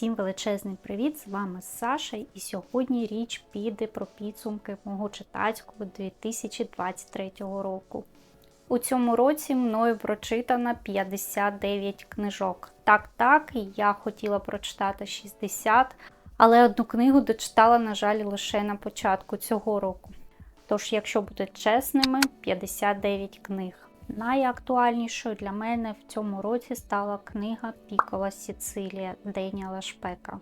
Всім величезний привіт! З вами Саша, і сьогодні річ піде про підсумки мого читацького 2023 року. У цьому році мною прочитано 59 книжок. Так, так, я хотіла прочитати 60, але одну книгу дочитала, на жаль, лише на початку цього року. Тож, якщо бути чесними, 59 книг. Найактуальнішою для мене в цьому році стала книга Пікола Сіцилія Деніела Шпека.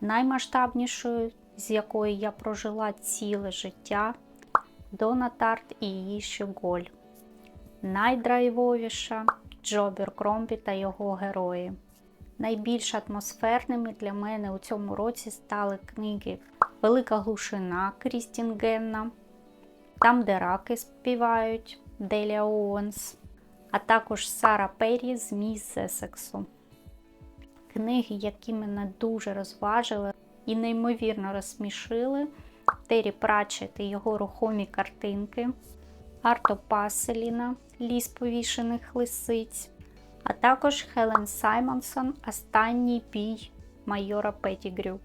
Наймасштабнішою, з якою я прожила ціле життя Дона Тарт і її Щеголь. Найдрайвовіша Джобер Кромбі та його герої. Найбільш атмосферними для мене у цьому році стали книги Велика глушина Крістін Генна, Там, де раки співають Делія Оуенс, а також Сара Змій з Есексу. Книги, які мене дуже розважили і неймовірно розсмішили, Террі Пратчет і його рухомі картинки, Арто Паселіна Ліс повішених лисиць, а також Хелен Саймонсон Останній бій майора Петтігрю.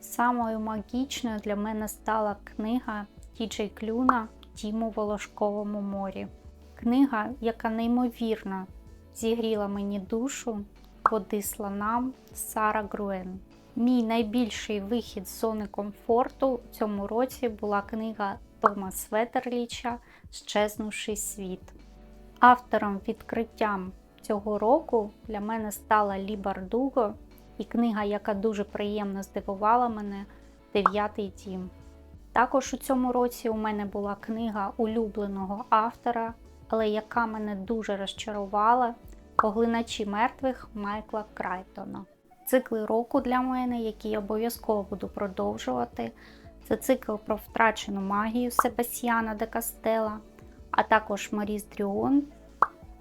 Самою магічною для мене стала книга Тіджей Клюна У Волошковому морі. Книга, яка неймовірно зігріла мені душу води слонам Сара Груен. Мій найбільший вихід з зони комфорту у цьому році була книга Тома Светерліча Щезнувший світ. Автором відкриттям цього року для мене стала Лі Бардуго і книга, яка дуже приємно здивувала мене Дев'ятий дім. Також у цьому році у мене була книга улюбленого автора, але яка мене дуже розчарувала Поглиначі мертвих Майкла Крайтона. Цикли року для мене, які я обов'язково буду продовжувати. Це цикл про втрачену магію Себастьяна де Кастела, а також Маріс Дріон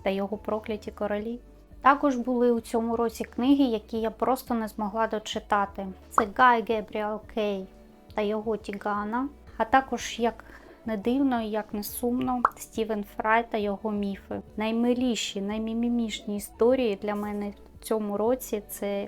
та його прокляті королі. Також були у цьому році книги, які я просто не змогла дочитати. Це Гай Гебріал Кей та його Тігана, а також, як не дивно і як не сумно, Стівен Фрай та його міфи. Наймиліші, наймімімішні історії для мене в цьому році це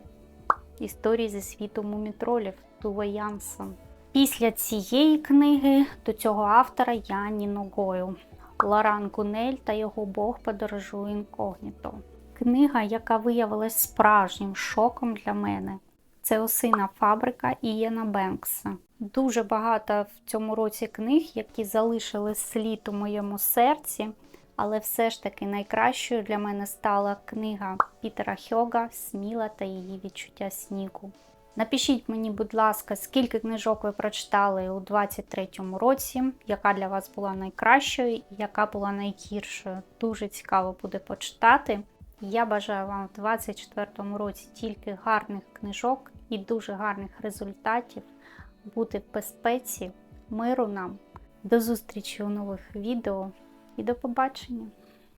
історії зі світу мумітролів Тува Янсен. Після цієї книги до цього автора я ні ногою. Лоран Кунель та його Бог подорожує інкогніто. Книга, яка виявилась справжнім шоком для мене. Це осина фабрика Ієна Бенкса. Дуже багато в цьому році книг, які залишили слід у моєму серці, але все ж таки найкращою для мене стала книга Пітера Хьога Сміла та її відчуття снігу. Напишіть мені, будь ласка, скільки книжок ви прочитали у 2023 році, яка для вас була найкращою і яка була найгіршою. Дуже цікаво буде почитати. Я бажаю вам у 2024 році тільки гарних книжок і дуже гарних результатів, бути в безпеці, миру нам. До зустрічі у нових відео і до побачення!